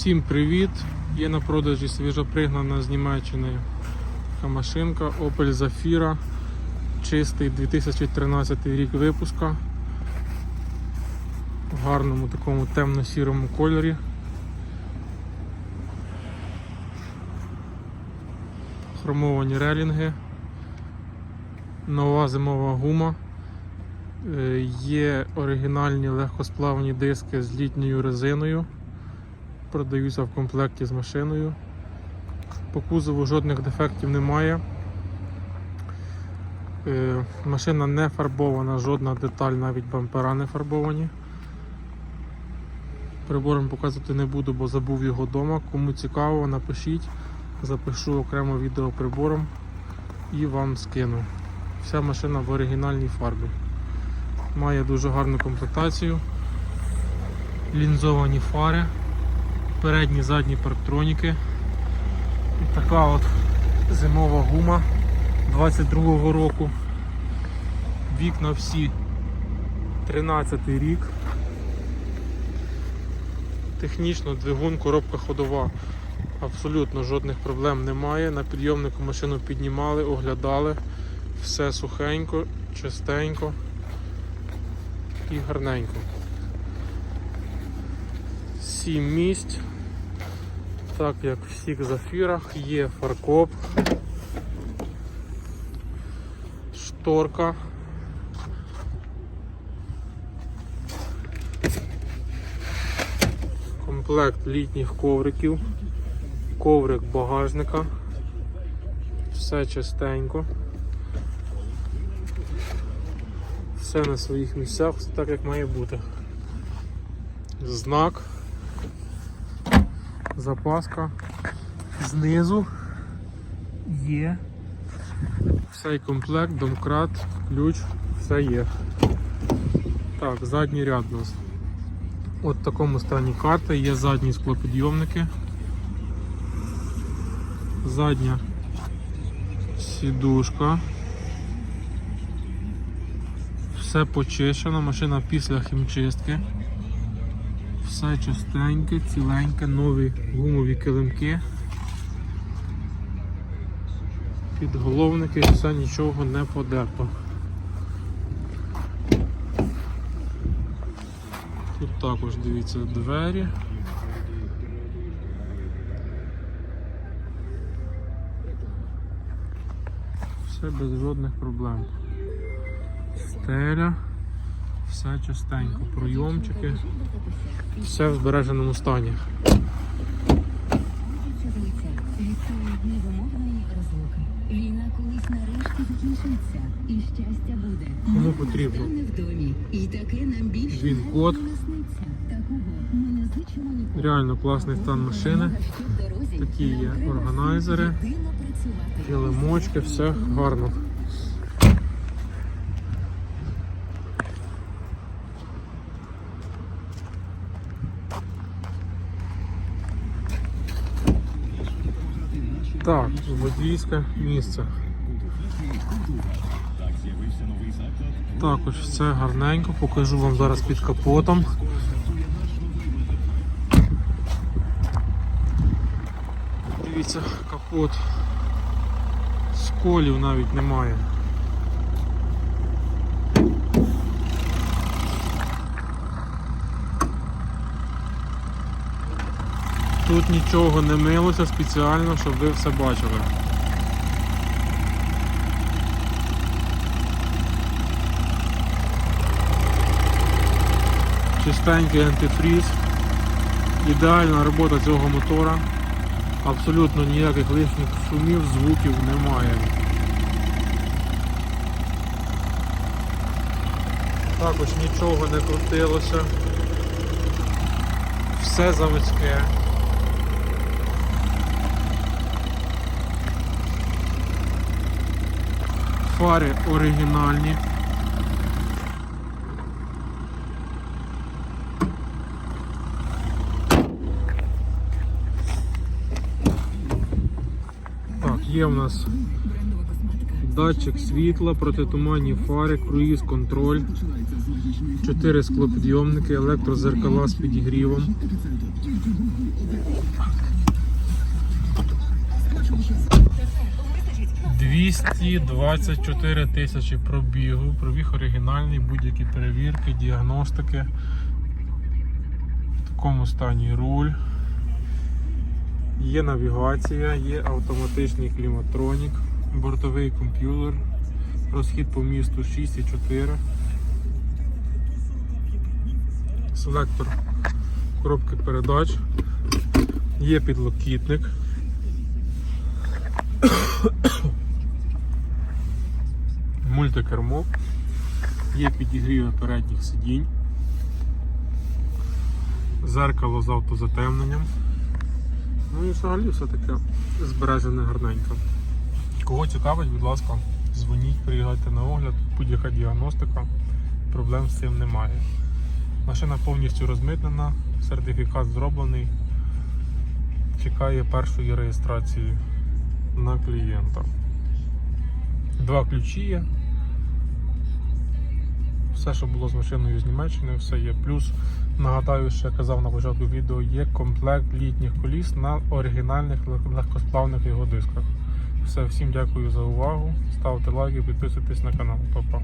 Всім привіт! Є на продажі свіжопригнана з Німеччини така машинка Opel Zafira. Чистий 2013 рік випуска. В гарному такому темно-сірому кольорі. Хромовані релінги. Нова зимова гума. Е, Є оригінальні легкосплавні диски з літньою резиною. Продаються в комплекті з машиною. По кузову жодних дефектів немає. Е, Машина не фарбована, жодна деталь, навіть бампера не фарбовані. Прибором показувати не буду, бо забув його вдома. Кому цікаво, напишіть, запишу окремо відео прибором і вам скину. Вся машина в оригінальній фарбі. Має дуже гарну комплектацію. Лінзовані фари, передні задні парктроніки. І така от зимова гума 22-го року. Вікна всі 13 рік. Технічно двигун, коробка ходова. Абсолютно жодних проблем немає. На підйомнику машину піднімали, оглядали. Все сухенько, чистенько і гарненько. Сім місць. Так як в всіх зафірах є фаркоп, шторка. Комплект літніх ковриків, коврик багажника. Все чистенько. Все на своїх місцях, все так як має бути. Знак, запаска знизу є. Цей комплект, домкрат, ключ, все є. Так, задній ряд у нас. От в такому стані карта, є задні склопідйомники. Задня сідушка. Все почищено, машина після хімчистки. Все чистеньке, ціленьке, нові гумові килимки. Підголовники, все нічого не подерто. Тут також дивіться двері. Все без жодних проблем. Стеля, все чистенько, пройомчики, все в збереженому стані. Чоловіця, від невимовної розлуки. Війна колись нарешті закінчиться, і щастя буде. Кому потрібно? В домі, і таке нам більше Він-код. не насниться. Такого ми не зичимо нікому. Реально класний стан машини. Такі є органайзери, килимочки, все гарно. Так, водійське місце. Також все гарненько, покажу вам зараз під капотом. Дивіться, капот. Сколів навіть немає. Тут нічого не милося спеціально, щоб ви все бачили. Чистенький антифріз. Ідеальна робота цього мотора. Абсолютно ніяких лишніх шумів, звуків немає. Також нічого не крутилося. Все заводське. Фари оригінальні. Так, є в нас датчик світла, протитуманні фари, круїз контроль, 4 склопідйомники, електрозеркала з підігрівом, «224 тисячі пробігу, пробіг оригінальний, будь-які перевірки, діагностики. В такому стані руль. Є навігація, є автоматичний кліматронік, бортовий комп'ютер, розхід по місту 6,4. Селектор коробки передач, є підлокітник. Мультикермо, є підігріви передніх сидінь, зеркало з автозатемненням. Ну і взагалі все таке збережене гарненько. Кого цікавить, будь ласка, дзвоніть, приїжджайте на огляд, будь-яка діагностика, проблем з цим немає. Машина повністю розмитнена, сертифікат зроблений. Чекає першої реєстрації на клієнта. Два ключі є. Все, що було з машиною з Німеччини, все є. Плюс, нагадаю, що я казав на початку відео, є комплект літніх коліс на оригінальних легкосплавних його дисках. Все, всім дякую за увагу. Ставте лайки, підписуйтесь на канал. Па-па.